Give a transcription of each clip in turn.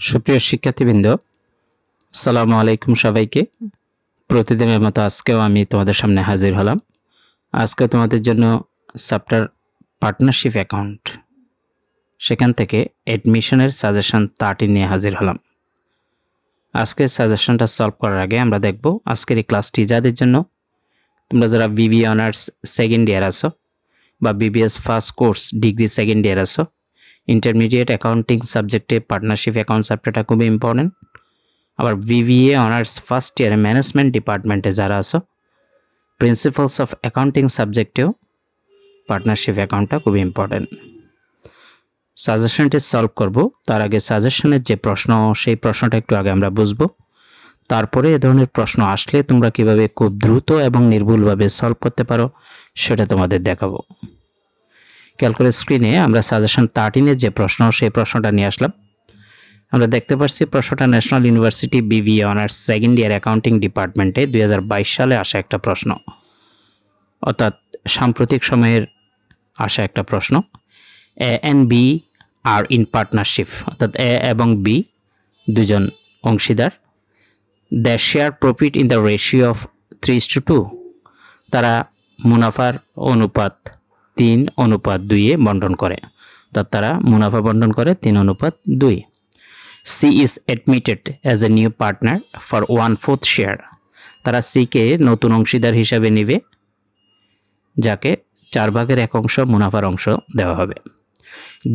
সুপ্রিয় শিক্ষার্থীবৃন্দ, আসসালামু আলাইকুম সবাইকে। প্রতিদিনের মতো আজকেও আমি তোমাদের সামনে হাজির হলাম। আজকে তোমাদের জন্য চ্যাপ্টার পার্টনারশিপ অ্যাকাউন্ট। সেখান থেকে অ্যাডমিশনের সাজেশন তাটি নিয়ে হাজির হলাম। আজকের সাজেশনটা সলভ করার আগে আমরা দেখব আজকের এই ক্লাসটি যাদের জন্য। তোমরা যারা বিবি অনার্স সেকেন্ড ইয়ার আসো বা BBS first course degree second year আছো ইন্টারমিডিয়েট অ্যাকাউন্টিং সাবজেক্টে পার্টনারশিপ অ্যাকাউন্ট চ্যাপ্টারটা খুবই ইম্পর্টেন্ট আবার বিবিএ অনার্স ফার্স্ট ইয়ারে ম্যানেজমেন্ট ডিপার্টমেন্টে যারা আছো প্রিন্সিপালস অফ অ্যাকাউন্টিং সাবজেক্টেও পার্টনারশিপ অ্যাকাউন্টটা খুবই ইম্পর্টেন্ট সাজেশনটি সলভ করব, তার আগে সাজেশনের যে প্রশ্ন, সেই প্রশ্নটা একটু আগে আমরা বুঝব। তারপরে এ ধরনের প্রশ্ন আসলে তোমরা কীভাবে খুব দ্রুত এবং নির্ভুলভাবে সলভ করতে পারো, সেটা তোমাদের দেখাবো। ক্যালকুলেট স্ক্রিনে আমরা সাজেশন থার্টিনের যে প্রশ্ন, সেই প্রশ্নটা নিয়ে আসলাম। আমরা দেখতে পাচ্ছি প্রশ্নটা national university BBA honours second year accounting ডিপার্টমেন্টে দু হাজার বাইশ সালে আসা একটা প্রশ্ন। অর্থাৎ সাম্প্রতিক সময়ের আসা একটা প্রশ্ন। A and B are in partnership অর্থাৎ এ এবং বি দুজন অংশীদার। The share profit in the ratio of three two তারা মুনাফার অনুপাত তিন অনুপাত দুইয়ে বন্টন করে। অর্থাৎ তারা মুনাফা বন্টন করে তিন অনুপাত দুই। C is admitted as a new partner for one fourth share তারা সিকে নতুন অংশীদার হিসাবে নেবে, যাকে চার ভাগের এক অংশ মুনাফার অংশ দেওয়া হবে।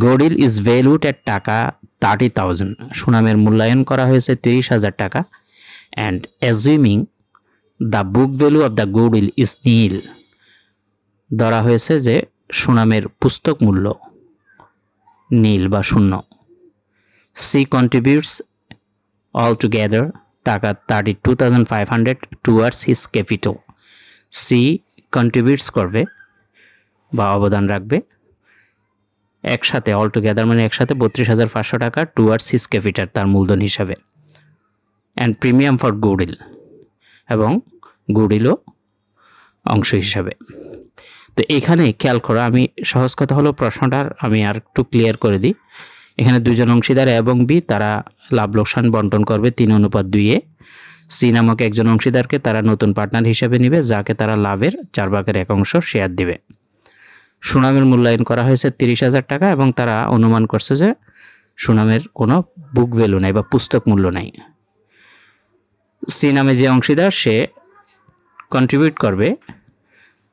গোডিল ইজ ভ্যালুড এট টাকা থার্টি থাউজেন্ড সুনামের মূল্যায়ন করা হয়েছে তিরিশ হাজার টাকা। And assuming the book value of the goodwill is nil ধরা হয়েছে যে সুনামের পুস্তক মূল্য নীল বা শূন্য। সি কন্ট্রিবিউটস অল টুগেদার টাকা thirty two thousand five hundred towards his capital C contributes করবে বা অবদান রাখবে একসাথে অল টুগেদার মানে একসাথে বত্রিশ হাজার পাঁচশো টাকা টুয়ার্ডস হিস ক্যাপিটাল তার মূলধন হিসাবে। অ্যান্ড প্রিমিয়াম ফর গুডিল এবং গুডিলও অংশ হিসাবে। তো এখানে খেয়াল করো, আমি সহজ কথা হলো প্রশ্নটার আমি আর একটু ক্লিয়ার করে দিই। এখানে দুজন অংশীদার এবং বি, তারা লাভ লোকসান বন্টন করবে তিন অনুপাত দুইয়ে সি নামক একজন অংশীদারকে তারা নতুন পার্টনার হিসেবে নেবে, যাকে তারা লাভের চার ভাগের এক অংশ শেয়ার দিবে। সুনামের মূল্যায়ন করা হয়েছে তিরিশ হাজার টাকা এবং তারা অনুমান করছে যে সুনামের কোনো বুক ভ্যালু নাই বা পুস্তক মূল্য নাই। সি নামে যে অংশীদার, সে কন্ট্রিবিউট করবে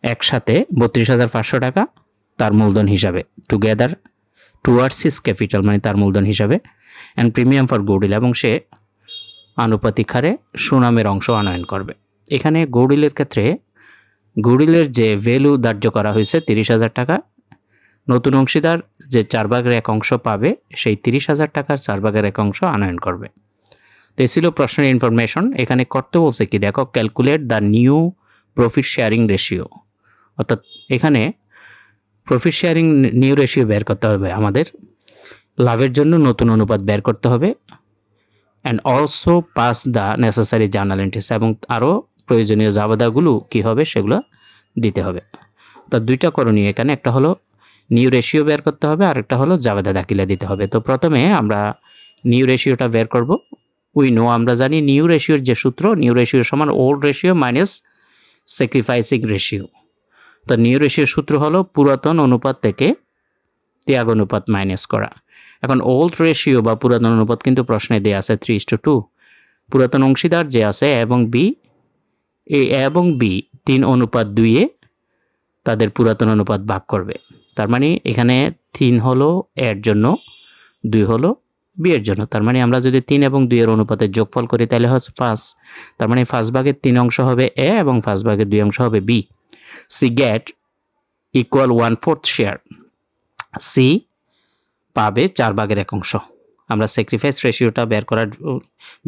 একসাথে বত্রিশ হাজার পাঁচশো টাকা তার মূলধন হিসাবে। টুগেদার টুয়ার্ডস হিস ক্যাপিটাল মানে তার মূলধন হিসাবে। অ্যান্ড প্রিমিয়াম ফর গৌডিল এবং সে আনুপাতিক হারে সুনামের অংশ আনয়ন করবে। এখানে গৌডিলের ক্ষেত্রে গুডিলের যে ভ্যালু ধার্য করা হয়েছে তিরিশ হাজার টাকা, নতুন অংশীদার যে চার এক অংশ পাবে, সেই তিরিশ হাজার টাকার চার এক অংশ আনয়ন করবে। তো ছিল প্রশ্নের ইনফরমেশন এখানে করতে বলছে কি? দেখো calculate the new profit sharing ratio অর্থাৎ এখানে প্রফিট শেয়ারিং নিউ রেশিও বের করতে হবে আমাদের। লাভের জন্য নতুন অনুপাত বের করতে হবে। And also pass the necessary journal entries এবং আরও প্রয়োজনীয় জাবাদাগুলো কী হবে সেগুলো দিতে হবে। তা দুইটা করণীয় এখানে, একটা হলো নিউ রেশিও বের করতে হবে আর একটা হলো জাবেদা দাখিলা দিতে হবে। তো প্রথমে আমরা নিউ রেশিওটা বের করব। উই নো আমরা জানি নিউ রেশিওর যে সূত্র নিউ রেশিও সমান old ratio minus sacrificing ratio তো নিউ রেশিওর সূত্র হলো পুরাতন অনুপাত থেকে ত্যাগ অনুপাত মাইনাস করা। এখন ওল্ড রেশিও বা পুরাতন অনুপাত কিন্তু প্রশ্নে দেওয়া আছে থ্রি টু টু পুরাতন অংশীদার যে আছে এবং বি এ এবং বি তিন অনুপাত দুইয়ে তাদের পুরাতন অনুপাত ভাগ করবে। তার মানে এখানে তিন হলো এর জন্য, দুই হলো বি এর জন্য। তার মানে আমরা যদি তিন এবং দুইয়ের অনুপাতে যোগফল করি তাহলে হচ্ছে ফার্স্ট তার মানে ফার্স্ট ভাগের তিন অংশ হবে এ এবং ফার্স্ট ভাগের দুই অংশ হবে B C get equal one fourth share. C পাবে চার ভাগের এক অংশ। আমরা স্যাক্রিফাইস রেশিওটা বের করার,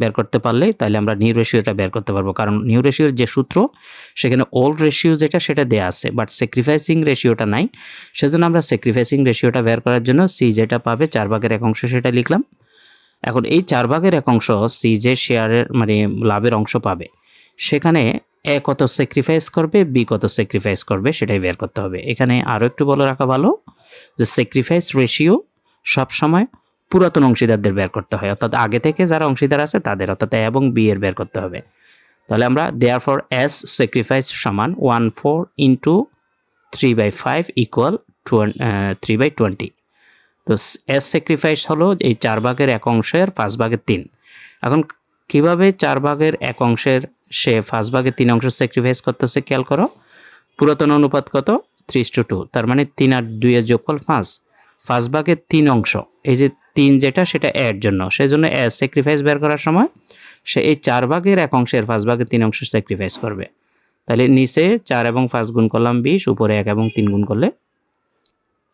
বের করতে পারলে তাহলে আমরা নিউ রেশিওটা বের করতে পারব। কারণ নিউ রেশিওর যে সূত্র, সেখানে ওল্ড রেশিও যেটা, সেটা দেয়া আছে। বাট স্যাক্রিফাইসিং রেশিওটা নাই। সেজন্য আমরা স্যাক্রিফাইসিং রেশিওটা বের করার জন্য সি যেটা পাবে চার ভাগের এক অংশ সেটা লিখলাম। এখন এই চার ভাগের এক অংশ সি যে শেয়ারের মানে লাভের অংশ পাবে, সেখানে এ কত স্যাক্রিফাইস করবে বি কত স্যাক্রিফাইস করবে, সেটাই বের করতে হবে। এখানে আরও একটু বলে রাখা ভালো যে স্যাক্রিফাইস রেশিও সবসময় পুরাতন অংশীদারদের বের করতে হয়। অর্থাৎ আগে থেকে যারা অংশীদার আছে তাদের, অর্থাৎ এ এবং বি এর বের করতে হবে। তাহলে আমরা দেয়ার ফর এস স্যাক্রিফাইস সমান one four into three by five equal three by twenty তো এস স্যাক্রিফাইস হলো এই চার ভাগের এক অংশের পাঁচ ভাগের তিন। এখন কীভাবে চার ভাগের এক অংশের সে ফার্স্ট ভাগের তিন অংশ স্যাক্রিফাইস করতেছে খেয়াল করো। পুরাতন অনুপাত কত? থ্রি টু টু তার মানে তিন আর দুই দুইয়ের যোগফল পাঁচ। ফার্স্ট ভাগের তিন অংশ, এই যে তিন যেটা, সেটা এর জন্য। সেই জন্য এস স্যাক্রিফাইস বের করার সময় সে এই চার ভাগের এক অংশের ফার্স্ট ভাগের তিন অংশ স্যাক্রিফাইস করবে। তাহলে নিচে চার এবং পাঁচ গুণ করলাম বিশ, উপরে এক এবং তিন গুণ করলে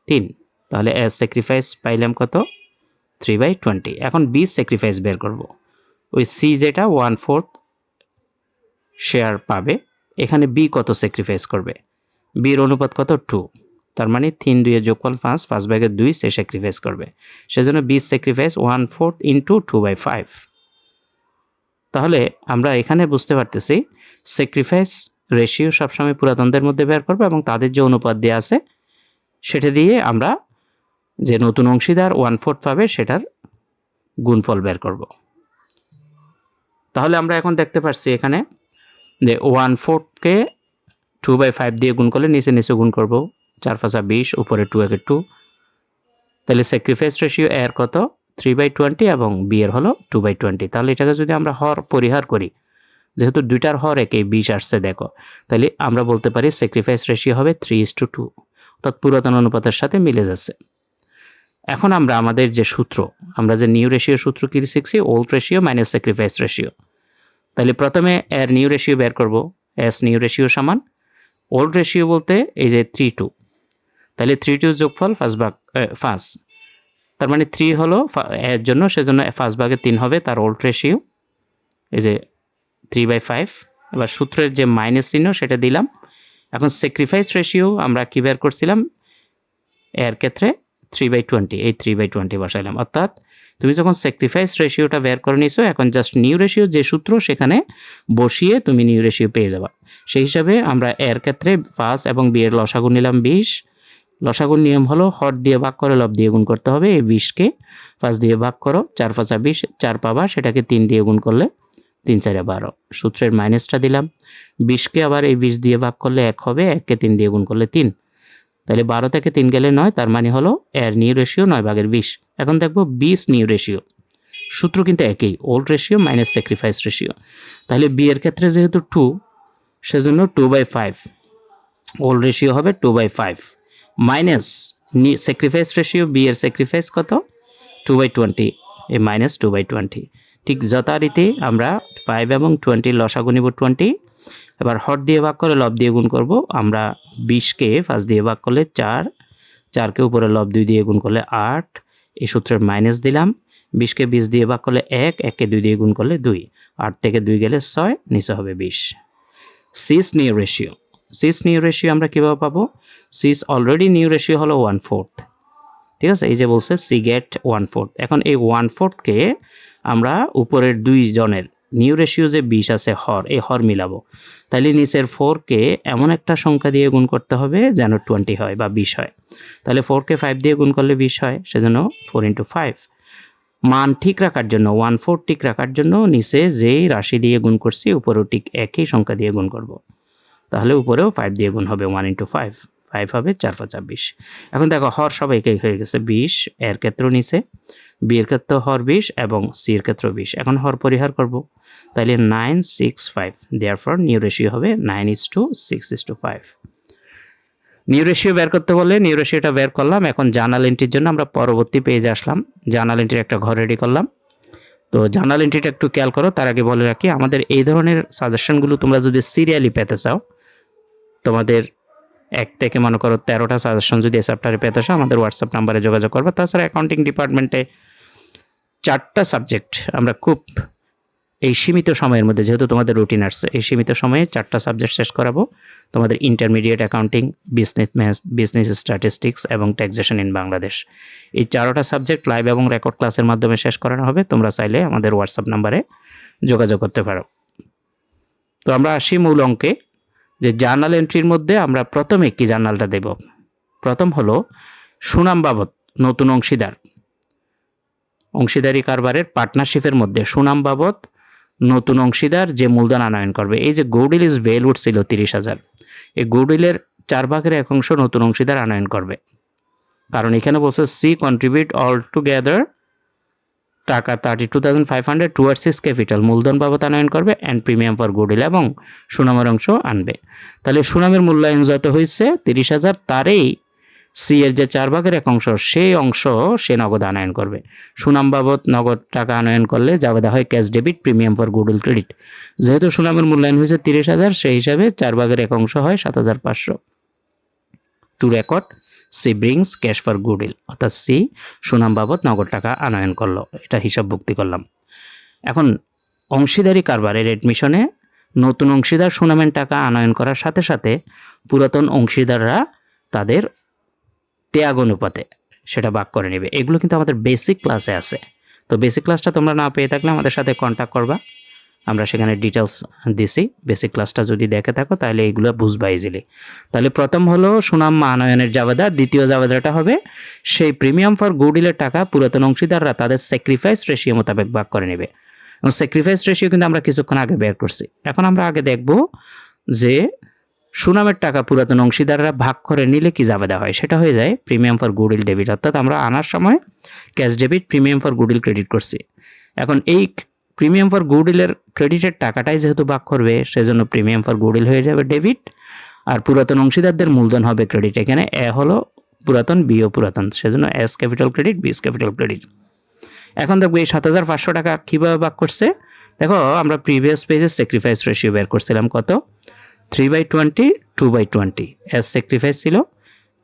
তিন। তাহলে এস স্যাক্রিফাইস পাইলাম কত? থ্রি বাই টোয়েন্টি এখন বিশ স্যাক্রিফাইস বের করব। ওই সি যেটা ওয়ান ফোর্থ শেয়ার পাবে, এখানে বি কত স্যাক্রিফাইস করবে? বির অনুপাত কত? টু তার মানে তিন দুইয়ের যোগফল পাঁচ পাঁচ ভাগের দুই সে স্যাক্রিফাইস করবে। সেজন্য B sacrifice one fourth into two by five তাহলে আমরা এখানে বুঝতে পারতেছি স্যাক্রিফাইস রেশিও সবসময় পুরাতনদের মধ্যে বের করবে এবং তাদের যে অনুপাত দেওয়া আছে, সেটা দিয়ে আমরা যে নতুন অংশীদার ওয়ান ফোর্থ পাবে, সেটার গুণফল বের করব। তাহলে আমরা এখন দেখতে পাচ্ছি এখানে যে ওয়ান ফোর্থকে টু বাই ফাইভ দিয়ে গুণ করলে নিচে নিচে গুণ করব চার পাঁচা বিশ, উপরে টু একে টু তাহলে স্যাক্রিফাইস রেশিও এর কত? থ্রি বাই টোয়েন্টি এবং বি এর হলো টু বাই টোয়েন্টি তাহলে এটাকে যদি আমরা হর পরিহার করি, যেহেতু দুইটার হর একে বিশ আসছে, দেখো। তাহলে আমরা বলতে পারি স্যাক্রিফাইস রেশিও হবে থ্রি ইস টু টু অর্থাৎ পুরাতন অনুপাতের সাথে মিলে যাচ্ছে। এখন আমরা আমাদের যে সূত্র, আমরা যে নিউ রেশিও সূত্র কি শিখছি? Old ratio minus sacrifice ratio তাহলে প্রথমে এর নিউ রেশিও বের করব। এস নিউ রেশিও সমান ওল্ড রেশিও বলতে এই যে থ্রি টু তাহলে থ্রি টু যোগফল ফার্স্ট ভাগ ফার্স্ট তার মানে থ্রি হলো এর জন্য সেজন্য ফার্স্ট ভাগে তিন হবে, তার ওল্ড রেশিও এই যে থ্রি বাই ফাইভ এবার সূত্রের যে মাইনাস চিহ্ন সেটা দিলাম। এখন স্যাক্রিফাইস রেশিও আমরা কী বের করছিলাম? এর ক্ষেত্রে থ্রি বাই টোয়েন্টি এই থ্রি বাই টোয়েন্টি বসাইলাম। অর্থাৎ তুমি যখন স্যাক্রিফাইস রেশিওটা বের করে নিছো, এখন জাস্ট নিউ রেশিও যে সূত্র, সেখানে বসিয়ে তুমি নিউ রেশিও পেয়ে যাবা। সেই হিসাবে আমরা এর ক্ষেত্রে পাঁচ এবং বিয়ের লসাগু নিলাম বিশ। লসাগুর নিয়ম হলো হর দিয়ে ভাগ করে লব দিয়ে গুণ করতে হবে, এই বিশকে পাঁচ দিয়ে ভাগ করো, চার পাঁচা বিশ, চার পাবা, সেটাকে তিন দিয়ে গুণ করলে তিন চারে বারো। সূত্রের মাইনাসটা দিলাম। বিশকে আবার এই বিশ দিয়ে ভাগ করলে এক হবে, এককে তিন দিয়ে গুণ করলে তিন। তাহলে বারো থেকে তিন গেলে নয়, তার মানে হলো এর নিউ রেশিও নয় ভাগের বিশ। এখন দেখব বিশ নিউ রেশিও সূত্র কিন্তু একই old ratio minus sacrifice ratio তাহলে বি এর ক্ষেত্রে যেহেতু টু সেজন্য two by five old ratio হবে two by five minus sacrifice ratio B এর স্যাক্রিফাইস কত? টু বাই টোয়েন্টি এই মাইনাস টু বাই টোয়েন্টি ঠিক যথারীতি আমরা ফাইভ এবং টোয়েন্টি লসাগু নিব টোয়েন্টি এবার হট দিয়ে ভাগ করে লব দিয়ে গুণ করব। আমরা বিশকে ফার্স্ট দিয়ে ভাগ করলে চার, চারকে উপরে লব দুই দিয়ে গুণ করলে আট এই সূত্রের মাইনাস দিলাম। বিশকে বিশ দিয়ে ভাগ করলে এক, এককে দুই দিয়ে গুণ করলে দুই। আট থেকে দুই গেলে ছয়, নিচে হবে বিশ। C's new ratio C's new ratio আমরা কীভাবে পাবো? সিস অলরেডি নিউ রেশিও হলো ওয়ান ফোর্থ ঠিক আছে? এই যে বলছে, সি গেট ওয়ান ফোর্থ এখন এই ওয়ান ফোর্থকে আমরা উপরের দুই জনের নিউ রেশিও যে বিশ আছে হর, এই হর মিলাবো। তাহলে নিচের ফোরকে এমন একটা সংখ্যা দিয়ে গুণ করতে হবে যেন টোয়েন্টি হয় বা বিশ হয়। তাহলে ফোরকে ফাইভ দিয়ে গুণ করলে বিশ হয়, সেজন্য ফোর ইন্টু ফাইভ মান ঠিক রাখার জন্য ওয়ান ফোর ঠিক রাখার জন্য নিচে যেই রাশি দিয়ে গুণ করছি, উপরেও ঠিক একই সংখ্যা দিয়ে গুণ করব। তাহলে উপরেও ফাইভ দিয়ে গুণ হবে ওয়ান ইন্টু ফাইভ ফাইভ হবে চার পাঁচ বিশ এখন দেখো হর সব একই হয়ে গেছে বিশ, এর ক্ষেত্রেও নিচে। বি এর ক্ষেত্রেও হর বিশ এবং সি এর ক্ষেত্রেও বিশ। এখন হর পরিহার করব। তাহলে nine six five therefore new ratio হবে nine is to six is to five new ratio বের করতে বললে নিউ রেশিওটা বের করলাম। এখন জার্নাল এন্ট্রির জন্য আমরা পরবর্তী পেজে আসলাম। জার্নাল এন্ট্রির একটা ঘর রেডি করলাম। তো জার্নাল এন্ট্রিটা একটু খেয়াল করো, তার আগে বলে রাখি, আমাদের এই ধরনের সাজেশনগুলো তোমরা যদি সিরিয়ালি পেতে চাও, তোমাদের এক থেকে মনে করো তেরোটা সাজেশন যদি এ পেতে চাও, আমাদের হোয়াটসঅ্যাপ নাম্বারে যোগাযোগ করবে। তাছাড়া অ্যাকাউন্টিং ডিপার্টমেন্টে চারটা সাবজেক্ট আমরা খুব এই সীমিত সময়ের মধ্যে, যেহেতু তোমাদের রুটিন আসছে, এই সীমিত সময়ে চারটা সাবজেক্ট শেষ করাবো। তোমাদের intermediate accounting business maths business statistics এবং ট্যাক্সেশন ইন বাংলাদেশ এই চারোটা সাবজেক্ট লাইভ এবং রেকর্ড ক্লাসের মাধ্যমে শেষ করানো হবে। তোমরা চাইলে আমাদের হোয়াটসঅ্যাপ নাম্বারে যোগাযোগ করতে পারো। তো আমরা আসি মূল অঙ্কে, যে জার্নাল এন্ট্রির মধ্যে আমরা প্রথমে কি জার্নালটা দেব? প্রথম হলো সুনাম বাবদ, নতুন অংশীদার। অংশীদারি কারবারের পার্টনারশিপের মধ্যে সুনাম বাবদ নতুন অংশীদার যে মূলধন আনয়ন করবে। এই যে গুডউইল ইজ ভ্যালুড ছিল তিরিশ হাজার। এই গুডউইলের চার ভাগের এক অংশ নতুন অংশীদার আনয়ন করবে। কারণ এখানে বলছে সি কন্ট্রিবিউট অল টুগেদার টাকা thirty two thousand five hundred towards his capital মূলধন বাবদ আনয়ন করবে অ্যান্ড প্রিমিয়াম ফর গুডউইল এবং সুনামের অংশ আনবে। তাহলে সুনামের মূল্যায়ন যত হয়েছে, তিরিশ হাজার, তারই সি এর যে চার ভাগের এক অংশ, সেই অংশ সে নগদ আনয়ন করবে। সুনাম বাবদ নগদ টাকা আনয়ন করলে দেওয়া হয় cash debit, premium for goodwill credit. যেহেতু সুনামের মূল্যায়ন হয়েছে তিরিশ হাজার, সেই হিসাবে চার ভাগের এক অংশ হয় সাত হাজার পাঁচশো। To record, C brings cash for goodwill, অর্থাৎ সি সুনাম বাবদ নগদ টাকা আনয়ন করল। এটা হিসাব ভুক্তি করলাম। এখন অংশীদারি কারবারের এডমিশনে নতুন অংশীদার সুনামের টাকা আনয়ন করার সাথে সাথে পুরাতন অংশীদাররা তাদের ত্যাগ অনুপাতে সেটা ভাগ করে নেবে। এগুলো কিন্তু আমাদের বেসিক ক্লাসে আছে। তো বেসিক ক্লাসটা তোমরা না পেয়ে থাকলে আমাদের সাথে কন্ট্যাক্ট করবা। আমরা সেখানে ডিটেলস দিছি। বেসিক ক্লাসটা যদি দেখে থাকো, তাহলে এইগুলো বুঝবা ইজিলি তাহলে প্রথম হলো সুনাম আনয়নের জাবেদা, দ্বিতীয় জাবেদাটা হবে সেই প্রিমিয়াম ফর গুডউইলের টাকা পুরাতন অংশীদাররা তাদের স্যাক্রিফাইস রেশিও মোতাবেক ভাগ করে নেবে। এবং স্যাক্রিফাইস রেশিও কিন্তু আমরা কিছুক্ষণ আগে বের করছি। এখন আমরা আগে দেখব যে সুনামের টাকা পুরাতন অংশীদাররা ভাগ করে নিলে কি জাবেদা হয়? সেটা হয়ে যায় প্রিমিয়াম ফর গুডউইল ডেবিট অর্থাৎ আমরা আনার সময় cash debit premium for goodwill credit করছি। এখন এই প্রিমিয়াম ফর গুডউইলের ক্রেডিটের টাকাটাই যেহেতু ভাগ করবে, সেজন্য প্রিমিয়াম ফর গুডউইল হয়ে যাবে ডেবিট আর পুরাতন অংশীদারদের মূলধন হবে ক্রেডিট এখানে এ হলো পুরাতন, বি ও পুরাতন। সেজন্য A's capital credit B's capital credit এখন দেখব এই সাত হাজার পাঁচশো টাকা কীভাবে ভাগ করছে। দেখো, আমরা প্রিভিয়াস পেজে স্যাক্রিফাইস রেশিও বের করছিলাম। কত? Three by twenty two by twenty A's sacrifice ছিল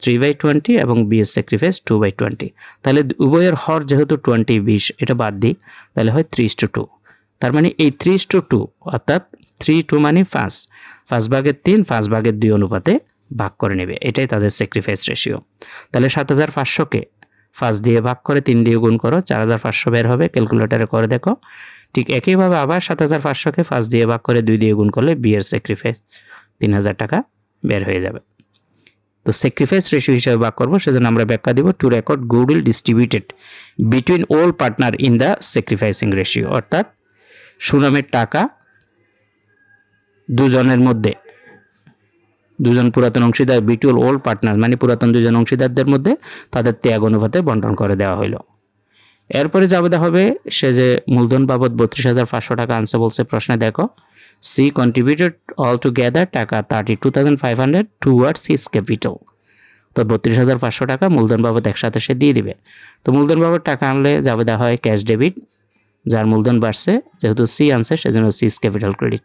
থ্রি বাই টোয়েন্টি এবং B's sacrifice two by twenty তাহলে উভয়ের হর যেহেতু টোয়েন্টি বিশ, এটা বাদ দিই, তাহলে হয় ত্রিশ টু টু তার মানে এই ত্রিশ টু টু অর্থাৎ থ্রি টু মানে পাঁচ পাঁচ ভাগের তিন পাঁচ ভাগের দুই অনুপাতে ভাগ করে নেবে, এটাই তাদের স্যাক্রিফাইস রেশিও তাহলে সাত হাজার পাঁচশোকে পাঁচ দিয়ে ভাগ করে তিন দিয়ে গুণ করো, চার হাজার পাঁচশো বের হবে ক্যালকুলেটারে করে দেখো। ঠিক একইভাবে আবার সাত হাজার পাঁচশোকে পাঁচ দিয়ে ভাগ করে দুই দিয়ে গুণ করলে বিয়ের স্যাক্রিফাইস তিন হাজার টাকা বের হয়ে যাবে। তো স্যাক্রিফাইস রেশিও হিসেবে ভাগ করব, সেজন্য আমরা ব্যাখ্যা দিব to record goodwill distributed between all partner in the sacrificing ratio অর্থাৎ সুনামের টাকা দুজনের মধ্যে, দুজন পুরাতন অংশীদার বিটুয়াল ওল্ড পার্টনার মানে পুরাতন দুজন অংশীদারদের মধ্যে তাদের ত্যাগ অনুপাতে বন্টন করে দেওয়া হইল। এরপরে যাবে হবে, সে যে মূলধন বাবদ বত্রিশ হাজার পাঁচশো টাকা আনসার বলছে প্রশ্নে দেখো সি কন্ট্রিবিউটেড অল টুগেদার টাকা thirty two thousand five hundred towards his capital তো বত্রিশ হাজার পাঁচশো টাকা মূলধন বাবদ একসাথে সে দিয়ে দিবে। তো মূলধন বাবদ টাকা আনলে যাবে দেওয়া হয় ক্যাশ ডেবিট যার মূলধন বাড়ছে, যেহেতু সি আনছে, সেজন্য সিস ক্যাপিটাল ক্রেডিট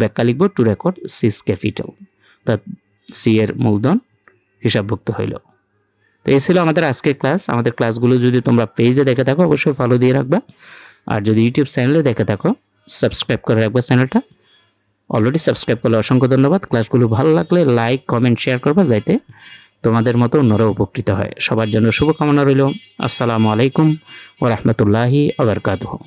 ব্যাখ্যা লিখব টু রেকর্ড সিস ক্যাপিটাল তা সি এর মূলধন হিসাবভুক্ত হইল। তো এই ছিল আমাদের আজকের ক্লাস আমাদের ক্লাসগুলো যদি তোমরা পেজে দেখে থাকো, অবশ্যই ফলো দিয়ে রাখবা। আর যদি ইউটিউব চ্যানেলে দেখে থাকো সাবস্ক্রাইব করে রাখবা চ্যানেলটা অলরেডি সাবস্ক্রাইব করলে অসংখ্য ধন্যবাদ। ক্লাসগুলো ভালো লাগলে লাইক কমেন্ট শেয়ার করবা যাইতে তোমাদের মতো অন্যরা উপকৃত হয়। সবার জন্য শুভকামনা রইল। আসসালামু আলাইকুম ও রহমতুল্লাহি আবরকাতহ